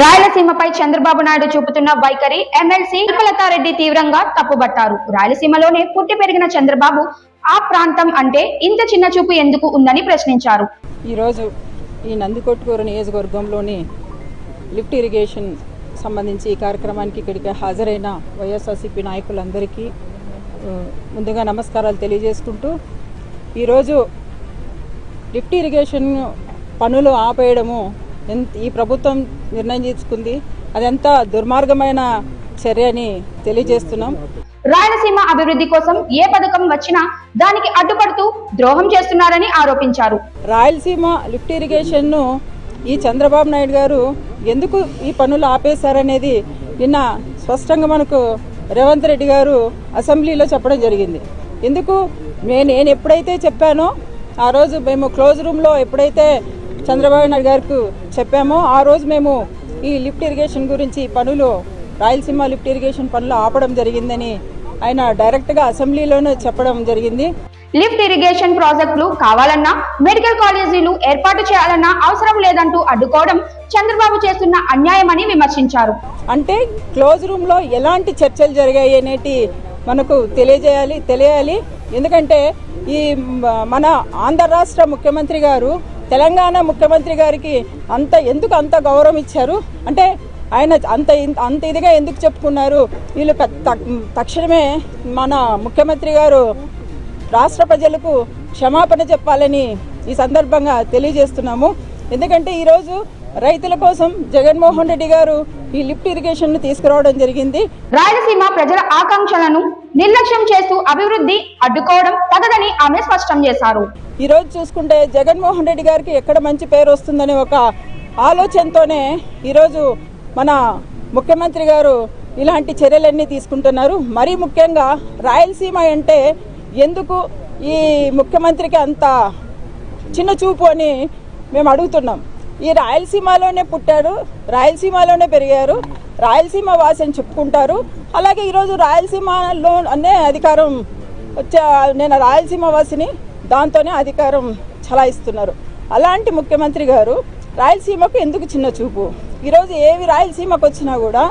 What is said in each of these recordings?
రాయలసీమపై చంద్రబాబు నాయుడు చూపుతున్న వైఖరి ఎమ్మెల్సీ రెడ్డి తీవ్రంగా తప్పుబట్టారు. రాయలసీమలోనే పుట్టి పెరిగిన చంద్రబాబు ఆ ప్రాంతం అంటే ఇంత చిన్న చూపు ఎందుకు ఉందని ప్రశ్నించారు. ఈరోజు ఈ నందికొట్కూరు నియోజకవర్గంలోని లిఫ్ట్ ఇరిగేషన్ సంబంధించి ఈ కార్యక్రమానికి ఇక్కడికి హాజరైన వైఎస్ఆర్సీపీ నాయకులందరికీ ముందుగా నమస్కారాలు తెలియజేసుకుంటూ ఈరోజు లిఫ్ట్ ఇరిగేషన్ పనులు ఆపేయడము ఈ ప్రభుత్వం నిర్ణయం తీసుకుంది. అదెంత దుర్మార్గమైన చర్య అని తెలియజేస్తున్నాం. రాయలసీమ అభివృద్ధి కోసం ఏ పథకం వచ్చినా దానికి అడ్డుపడుతూ ద్రోహం చేస్తున్నారని ఆరోపించారు. రాయలసీమ లిఫ్ట్ ఇరిగేషన్ను ఈ చంద్రబాబు నాయుడు గారు ఎందుకు ఈ పనులు ఆపేశారనేది నిన్న స్పష్టంగా మనకు రేవంత్ రెడ్డి గారు అసెంబ్లీలో చెప్పడం జరిగింది. ఎందుకు? మే- నేను ఎప్పుడైతే చెప్పానో ఆ రోజు మేము క్లోజ్ రూమ్లో ఎప్పుడైతే చంద్రబాబు నాయుడు గారికి చెప్పామో ఆ రోజు మేము ఈ లిఫ్ట్ ఇరిగేషన్ గురించి పనులు రాయలసీమ లిఫ్ట్ ఇరిగేషన్ పనులు ఆపడం జరిగిందని ఆయన డైరెక్ట్గా అసెంబ్లీలోనే చెప్పడం జరిగింది. లిఫ్ట్ ఇరిగేషన్ ప్రాజెక్టులు కావాలన్నా మెడికల్ కాలేజీలు ఏర్పాటు చేయాలన్నా అవసరం లేదంటూ అడ్డుకోవడం చంద్రబాబు చేస్తున్న అన్యాయమని విమర్శించారు. అంటే క్లోజ్ రూమ్లో ఎలాంటి చర్చలు జరిగాయి అనేటి మనకు తెలియజేయాలి తెలియాలి. ఎందుకంటే ఈ మన ఆంధ్ర రాష్ట్ర ముఖ్యమంత్రి గారు తెలంగాణ ముఖ్యమంత్రి గారికి అంత ఎందుకు అంత గౌరవం ఇచ్చారు? అంటే ఆయన అంత అంత ఇదిగా ఎందుకు చెప్పుకున్నారు? వీళ్ళు తక్- తక్షణమే మన ముఖ్యమంత్రి గారు రాష్ట్ర ప్రజలకు క్షమాపణ చెప్పాలని ఈ సందర్భంగా తెలియజేస్తున్నాము. ఎందుకంటే ఈరోజు రైతుల కోసం జగన్మోహన్ రెడ్డి గారు ఈ లిఫ్ట్ ఇరిగేషన్ తీసుకురావడం జరిగింది. రాయలసీమ ప్రజల ఆకాంక్షలను నిర్లక్ష్యం చేస్తూ అభివృద్ధి అడ్డుకోవడం తగదని ఆమె స్పష్టం చేశారు. ఈరోజు చూసుకుంటే జగన్మోహన్ రెడ్డి గారికి ఎక్కడ మంచి పేరు వస్తుందని ఒక ఆలోచనతోనే ఈరోజు మన ముఖ్యమంత్రి గారు ఇలాంటి చర్యలన్నీ తీసుకుంటున్నారు. మరీ ముఖ్యంగా రాయలసీమ అంటే ఎందుకు ఈ ముఖ్యమంత్రికి అంత చిన్న చూపు అని మేము అడుగుతున్నాం. ఈ రాయలసీమలోనే పుట్టారు రాయలసీమలోనే పెరిగారు రాయలసీమ వాసి అని చెప్పుకుంటారు. అలాగే ఈరోజు రాయలసీమలో అనే అధికారం వచ్చే నేను రాయలసీమ వాసిని దాంతోనే అధికారం చలాయిస్తున్నారు. అలాంటి ముఖ్యమంత్రి గారు రాయలసీమకు ఎందుకు చిన్న చూపు? ఈరోజు ఏవి రాయలసీమకు వచ్చినా కూడా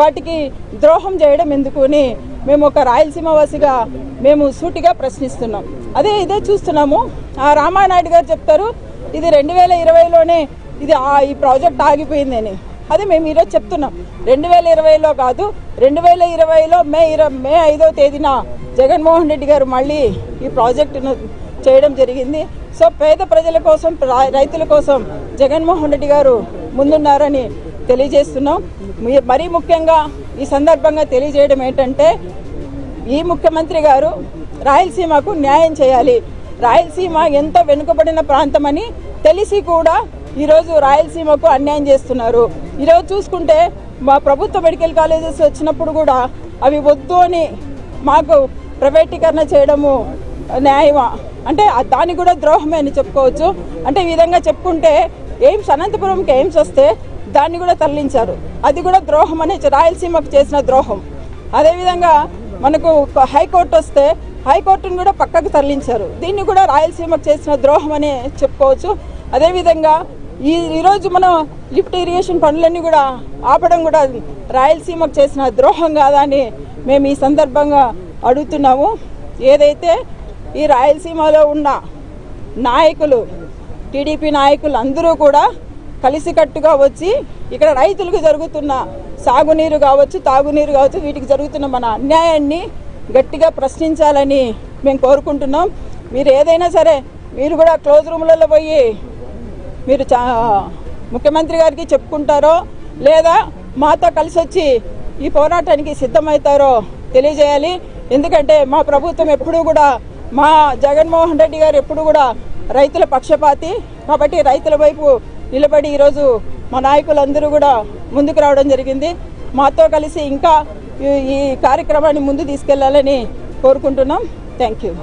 వాటికి ద్రోహం చేయడం ఎందుకు అని మేము ఒక రాయలసీమ వాసిగా మేము సూటిగా ప్రశ్నిస్తున్నాం. అదే ఇదే చూస్తున్నాము. ఆ రామానాయుడు గారు చెప్తారు ఇది రెండు వేల ఇరవైలోనే ఇది ఆ- ఈ ప్రాజెక్ట్ ఆగిపోయిందని అదే మేము ఈరోజు చెప్తున్నాం. రెండు వేల ఇరవైలో కాదు రెండు వేల ఇరవైలో మే ఇర మే ఐదో తేదీన జగన్మోహన్ రెడ్డి గారు మళ్ళీ ఈ ప్రాజెక్టును చేయడం జరిగింది. సో పేద ప్రజల కోసం రైతుల కోసం జగన్మోహన్ రెడ్డి గారు ముందున్నారని తెలియజేస్తున్నాం. మరీ ముఖ్యంగా ఈ సందర్భంగా తెలియజేయడం ఏంటంటే ఈ ముఖ్యమంత్రి గారు రాయలసీమకు న్యాయం చేయాలి. రాయలసీమ ఎంతో వెనుకబడిన ప్రాంతమని తెలిసి కూడా ఈరోజు రాయలసీమకు అన్యాయం చేస్తున్నారు. ఈరోజు చూసుకుంటే మా ప్రభుత్వ మెడికల్ కాలేజెస్ వచ్చినప్పుడు కూడా అవి వద్దు అని మాకు ప్రైవేటీకరణ చేయడము న్యాయమా? అంటే దాన్ని దానికి కూడా ద్రోహమే అని చెప్పుకోవచ్చు. అంటే ఈ విధంగా చెప్పుకుంటే ఎయిమ్స్ అనంతపురంకి ఎయిమ్స్ వస్తే దాన్ని కూడా తరలించారు. అది కూడా ద్రోహం అనే రాయలసీమకు చేసిన ద్రోహం. అదేవిధంగా మనకు హైకోర్టు వస్తే హైకోర్టును కూడా పక్కకు తరలించారు. దీన్ని కూడా రాయలసీమకు చేసిన ద్రోహం అనే చెప్పుకోవచ్చు. అదేవిధంగా ఈ ఈరోజు మనం లిఫ్ట్ ఇరిగేషన్ పనులన్నీ కూడా ఆపడం కూడా రాయలసీమకు చేసిన ద్రోహం కాదా అని మేము ఈ సందర్భంగా అడుగుతున్నాము. ఏదైతే ఈ రాయలసీమలో ఉన్న నాయకులు టీడీపీ నాయకులు అందరూ కూడా కలిసికట్టుగా వచ్చి ఇక్కడ రైతులకు జరుగుతున్న సాగునీరు కావచ్చు తాగునీరు కావచ్చు వీటికి జరుగుతున్న మన అన్యాయాన్ని గట్టిగా ప్రశ్నించాలని మేము కోరుకుంటున్నాం. మీరు ఏదైనా సరే మీరు కూడా క్లోజ్ రూమ్లలో పోయి మీరు చా ముఖ్యమంత్రి గారికి చెప్పుకుంటారో లేదా మాతో కలిసి వచ్చి ఈ పోరాటానికి సిద్ధమవుతారో తెలియజేయాలి. ఎందుకంటే మా ప్రభుత్వం ఎప్పుడూ కూడా మా జగన్మోహన్ రెడ్డి గారు ఎప్పుడు కూడా రైతుల పక్షపాతి. కాబట్టి రైతుల వైపు నిలబడి ఈరోజు మా నాయకులందరూ కూడా ముందుకు రావడం జరిగింది. మాతో కలిసి ఇంకా ఈ- ఈ కార్యక్రమాన్ని ముందు తీసుకెళ్ళాలని కోరుకుంటున్నాం. Thank you.